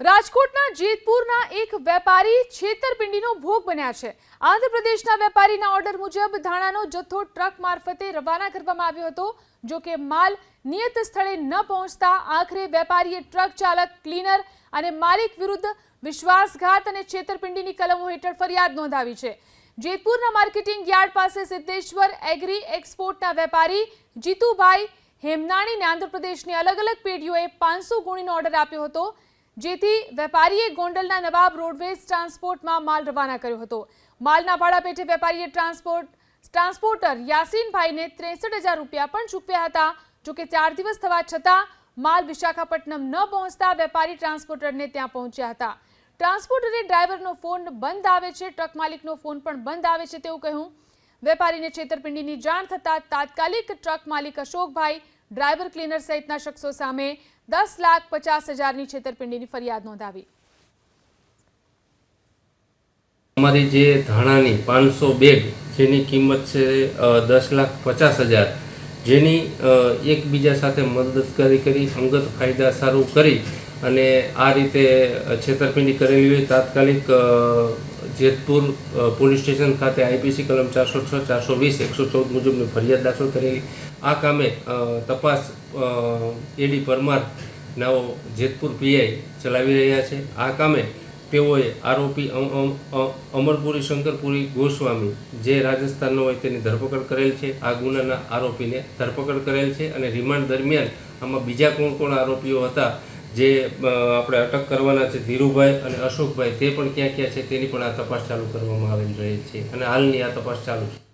રાજકોટના જેતપુરના એક વેપારી છેતરપિંડીનો ભોગ બન્યા છે. આંધ્રપ્રદેશના વેપારીના ઓર્ડર મુજબ ધાણાનો જથ્થો ટ્રક મારફતે રવાના કરવામાં આવ્યો હતો. જો કે માલ નિયત સ્થળે ન પહોંચતા આખરે વેપારીએ ટ્રક ચાલક, ક્લીનર અને માલિક વિરુદ્ધ વિશ્વાસઘાત અને છેતરપિંડીની કલમો હેઠળ ફરિયાદ નોંધાવી છે. જેતપુરના માર્કેટિંગ યાર્ડ પાસે સિદ્ધેશ્વર એગ્રી એક્સપોર્ટના વેપારી જીતુભાઈ હેમનાણીને આંધ્રપ્રદેશની અલગ અલગ પેઢીઓએ પાંચસો ગુણીનો ઓર્ડર આપ્યો હતો. જેથી વેપારીએ ગોંડલના નવાબ રોડવેઝ ટ્રાન્સપોર્ટમાં માલ રવાના કર્યો હતો. માલના ભાડા પેટે વેપારીએ ટ્રાન્સપોર્ટ, ટ્રાન્સપોર્ટર યાસીનભાઈને ત્રેસઠ હજાર રૂપિયા પણ ચૂકવ્યા હતા. જોકે ચાર દિવસ થવા છતાં માલ વિશાખાપટ્ટનમ ન પહોંચતા વેપારી ટ્રાન્સપોર્ટરને ત્યાં પહોંચ્યા હતા. ટ્રાન્સપોર્ટરે ડ્રાઈવરનો ફોન બંધ આવે છે, ટ્રક માલિકનો ફોન પણ બંધ આવે છે તેવું કહ્યું. વેપારીને છેતરપિંડીની જાણ થતાં તાત્કાલિક ટ્રક માલિક અશોકભાઈ, ડ્રાઈવર ક્લીનર સહિતના શખ્સો સામે દસ લાખ પચાસ હજારની છેતરપિંડીની ફરિયાદ નોંધાવી. અમારી જે ધાણાની પાંચસો બેગ જેની કિંમત છે દસ લાખ પચાસ હજાર, જેની એકબીજા સાથે મદદગારી કરી અંગત ફાયદા સારું કરી અને આ રીતે છેતરપિંડી કરેલી હોય, તાત્કાલિક જેતપુર પોલીસ સ્ટેશન ખાતે આઈપીસી કલમ ચારસો છ, ચારસો વીસ, એકસો ચૌદ મુજબની ફરિયાદ દાખલ કરેલી. આ કામે તપાસ એડી પરમાર નાઓ જેતપુર પીઆઈ ચલાવી રહ્યા છે. આ કામે તેઓએ આરોપી અમ- અમ- અમરપુરી, શંકરપુરી, ગોસ્વામી જે રાજસ્થાનનો હોય તેની ધરપકડ કરેલ છે. આ ગુનાના આરોપીને ધરપકડ કરેલ છે અને રિમાન્ડ દરમિયાન આમાં બીજા કોણ કોણ આરોપીઓ હતા જે આપણે અટક કરવાના છે ધીરુભાઈ અને અશોકભાઈ, તે પણ ક્યાં ક્યાં છે તેની પણ આ તપાસ ચાલુ કરવામાં આવેલ રહે છે અને હાલની આ તપાસ ચાલુ છે.